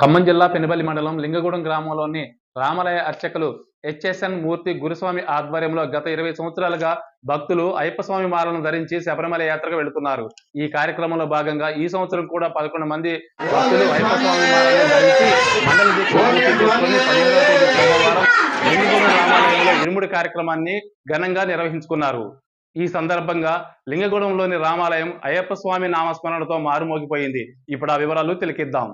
ఖమ్మం జిల్లా పెనుబల్లి మండలం లింగగూడెం గ్రామంలోని రామాలయ అర్చకులు హెచ్ఎస్ఎన్ మూర్తి గురుస్వామి ఆధ్వర్యంలో గత ఇరవై సంవత్సరాలుగా భక్తులు అయ్యప్పస్వామి మాలను ధరించి శబరిమల యాత్రకు వెళుతున్నారు. ఈ కార్యక్రమంలో భాగంగా ఈ సంవత్సరం కూడా పదకొండు మంది భక్తులు అయ్యప్ప స్వామి మాలను ధరించి రామాలయంలో ఇరుముడి కార్యక్రమాన్ని ఘనంగా నిర్వహించుకున్నారు. ఈ సందర్భంగా లింగగూడెంలోని రామాలయం అయ్యప్ప స్వామి నామస్మరణతో మారుమోగిపోయింది. ఇప్పుడు ఆ వివరాలు తిలకిద్దాం.